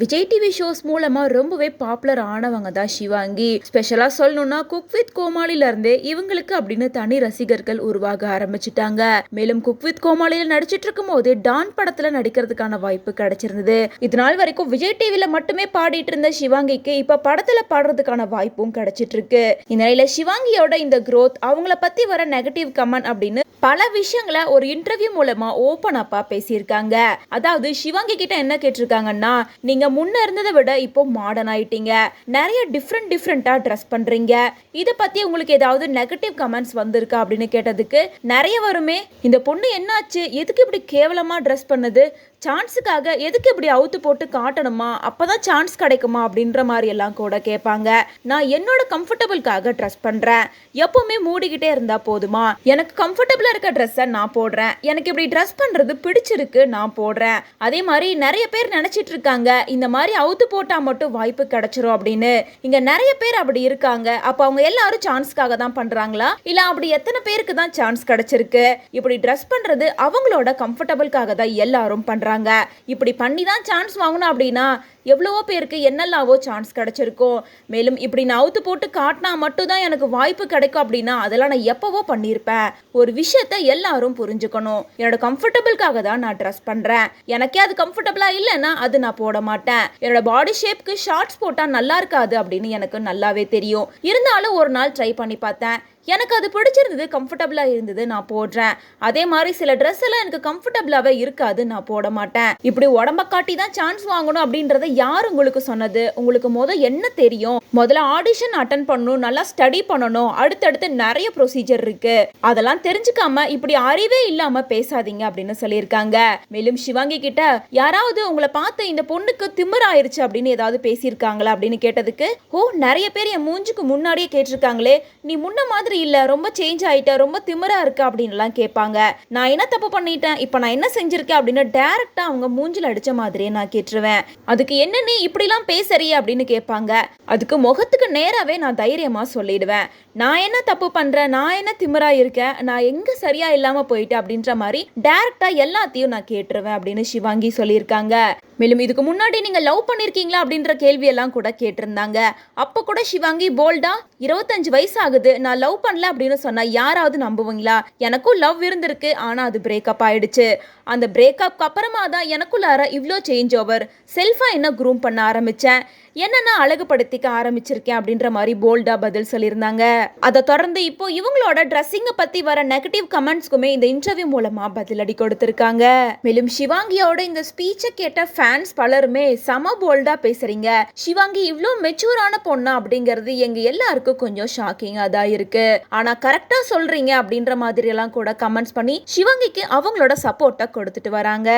Vijay TV shows மூலமா ரொம்பவே popular ஆனவங்க தான் சிவாங்கி. ஸ்பெஷலா சொல்லணும்னா குக் வித் கோமாளில இருந்தே இவங்களுக்கு அப்படின்னு தனி ரசிகர்கள் உருவாக ஆரம்பிச்சிட்டாங்க. மேலும் குக் வித் கோமாளில நடிச்சிட்டு இருக்கும் போது டான் படத்துல நடிக்கிறதுக்கான வாய்ப்பு கிடைச்சிருந்தது. இது நாள் வரைக்கும் விஜய் டிவில மட்டுமே பாடிட்டு இருந்த சிவாங்கிக்கு இப்ப படத்துல பாடுறதுக்கான வாய்ப்பும் கிடைச்சிட்டு இருக்கு இந்நிலையில சிவாங்கியோட இந்த க்ரோத் அவங்கள பத்தி வர நெகட்டிவ் கமெண்ட் அப்படின்னு பல விஷயங்களை ஒரு இன்டர்வியூ மூலமா ஓப்பன் அப்பா பேசியிருக்காங்க. அதாவது சிவாங்கி கிட்ட என்ன கேட்டிருக்காங்கன்னா நீங்கள் முன்னே இருந்ததை விட இப்போ மாடர்ன் ஆயிட்டீங்க. நிறைய டிஃப்ரெண்ட் டிஃப்ரெண்ட்டாக ட்ரெஸ் பண்ணுறீங்க இதை பற்றி உங்களுக்கு ஏதாவது நெகட்டிவ் கமெண்ட்ஸ் வந்திருக்கா அப்படின்னு கேட்டதுக்கு நிறைய வருமே இந்த பொண்ணு என்னாச்சு? எதுக்கு இப்படி கேவலமாக ட்ரெஸ் பண்ணுது? சான்ஸுக்காக எதுக்கு இப்படி அவுத்து போட்டு காட்டணுமா? அப்பதான் சான்ஸ் கிடைக்குமா? அப்படின்ற மாதிரி எல்லாம் கூட கேட்பாங்க. நான் என்னோட கம்ஃபர்டபுளுக்காக ட்ரெஸ் பண்ணுறேன் எப்பவுமே மூடிக்கிட்டே இருந்தா போதுமா? எனக்கு கம்ஃபர்டபுளாக இருக்க ட்ரெஸ்ஸை நான் போடுறேன். எனக்கு இப்படி ட்ரெஸ் பண்ணுறது பிடிச்சிருக்கு நான் போடுறேன். அதே மாதிரி நிறைய பேர் நினைச்சிட்டு இருக்காங்க இந்த மாதிரி அவுத்து போட்டால் மட்டும் வாய்ப்பு கிடைச்சிரும் அப்படின்னு. இங்கே நிறைய பேர் அப்படி இருக்காங்க. அப்போ அவங்க எல்லாரும் சான்ஸ்க்காக தான் பண்ணுறாங்களா இல்லை அப்படி எத்தனை பேருக்கு தான் சான்ஸ் கிடைச்சிருக்கு? இப்படி ட்ரெஸ் பண்ணுறது அவங்களோட கம்ஃபர்டபுளுக்காக தான் எல்லாரும் பண்ணுறாங்க இப்படி பண்ணி தான் சான்ஸ் வாங்கணும் அப்படின்னா எவ்வளவோ பேருக்கு என்னெல்லாவோ சான்ஸ் கிடச்சிருக்கும். மேலும் இப்படி நான் அவுத்து போட்டு காட்டினா மட்டும்தான் எனக்கு வாய்ப்பு கிடைக்கும் அப்படின்னா அதெல்லாம் நான் எப்போவோ பண்ணியிருப்பேன். ஒரு விஷயத்த எல்லாரும் புரிஞ்சுக்கணும். என்னோட கம்ஃபர்டபுளுக்காக தான் நான் ட்ரெஸ் பண்ணுறேன் எனக்கே அது கம்ஃபர்டபுளாக இல்லைன்னா அது நான் போட மாட்டேன். என்னோட பாடி ஷேப்க்கு ஷார்ட்ஸ் போட்டால் நல்லா இருக்காது அப்படின்னு எனக்கு நல்லாவே தெரியும். இருந்தாலும் ஒரு நாள் ட்ரை பண்ணி பார்த்தேன். எனக்கு அது பிடிச்சிருந்தது கம்ஃபர்டபுளாக இருந்தது நான் போடுறேன். அதே மாதிரி சில ட்ரெஸ் எல்லாம் எனக்கு கம்ஃபர்டபுளாகவே இருக்காது நான் போட மாட்டேன். இப்படி உடம்ப காட்டி தான் சான்ஸ் வாங்கணும் அப்படின்றத யார் உங்களுக்கு சொன்னது? உங்களுக்கு முதல் என்ன தெரியும்? முதல்ல ஆடிஷன் அட்டன் பண்ணணும் நல்லா ஸ்டடி பண்ணணும். அடுத்தடுத்து நிறைய ப்ரொசீஜர் இருக்கு. அதெல்லாம் தெரிஞ்சுக்காம இப்படி அறிவே இல்லாம பேசாதீங்க அப்படின்னு சொல்லியிருக்காங்க. மேலும் சிவாங்கி கிட்ட யாராவது உங்களை பார்த்து இந்த பொண்ணுக்கு திமிராயிருச்சு அப்படின்னு ஏதாவது பேசியிருக்காங்களா அப்படின்னு கேட்டதுக்கு ஓ நிறைய பேர் என் மூஞ்சுக்கு முன்னாடியே கேட்டிருக்காங்களே. நீ முன்ன மாதிரி இல்லை ரொம்ப சேஞ்ச் ஆயிட்ட ரொம்ப திமிரா இருக்க அப்படின்லாம் கேட்பாங்க. நான் என்ன தப்பு பண்ணிட்டேன்? இப்போ நான் என்ன செஞ்சிருக்கேன் அப்படின்னு டைரக்டா அவங்க மூஞ்சில் அடிச்ச மாதிரியே நான் கேட்டுருவேன். அதுக்கு என்ன நீ இப்படிலாம் பேசுறிய அப்படின்னு கேட்பாங்க. அதுக்கு முகத்துக்கு நேராகவே நான் தைரியமா சொல்லிடுவேன். நான் என்ன தப்பு பண்றேன்? நான் என்ன திமிராக இருக்கேன்? நான் எங்க சரியா இல்லாம போயிட்டேன் அப்படின்ற மாதிரி டைரக்டா எல்லாத்தையும் நான் கேட்டுருவேன் அப்படின்னு சிவாங்கி சொல்லியிருக்காங்க. மேலும் இதுக்கு முன்னாடி நீங்க லவ் பண்ணிருக்கீங்களா அப்படின்ற கேள்வியெல்லாம் கூட கேட்டிருந்தாங்க. அப்ப கூட சிவாங்கி போல்டா இருபத்தஞ்சு வயசு ஆகுது. நான் லவ் பண்ணல அப்படின்னு சொன்னா யாராவது நம்புவீங்களா? எனக்கும் லவ் இருந்திருக்கு ஆனா அது பிரேக்கப் ஆயிடுச்சு. அந்த பிரேக்கப்க்கு அப்புறமா தான் எனக்குள்ளார இவ்வளோ சேஞ்ச் ஓவர் செல்ஃபா என்ன க்ரூம் பண்ண ஆரம்பிச்சேன்? என்னென்ன அழகுபடுத்திக்க ஆரம்பிச்சிருக்கேன் அப்படின்ற மாதிரி போல்டாக பதில் சொல்லியிருந்தாங்க. அதை தொடர்ந்து இப்போ இவங்களோட ட்ரெஸ்ஸிங்கை பற்றி வர நெகட்டிவ் கமெண்ட்ஸ்க்குமே இந்த இன்டர்வியூ மூலமாக பதிலடி கொடுத்துருக்காங்க. மேலும் சிவாங்கியோட இந்த ஸ்பீச்சை கேட்ட ஃபேன்ஸ் பலருமே செம போல்டாக பேசுறீங்க. சிவாங்கி இவ்வளோ மெச்சூரான பொண்ணா அப்படிங்கிறது எங்கள் எல்லாருக்கும் கொஞ்சம் ஷாக்கிங்காக தான் இருக்குது ஆனா கரெக்டா சொல்றீங்க அப்படின்ற மாதிரி எல்லாம் கூட கமெண்ட்ஸ் பண்ணி சிவங்கிக்கு அவங்களோட சப்போர்ட்டை கொடுத்துட்டு வராங்க.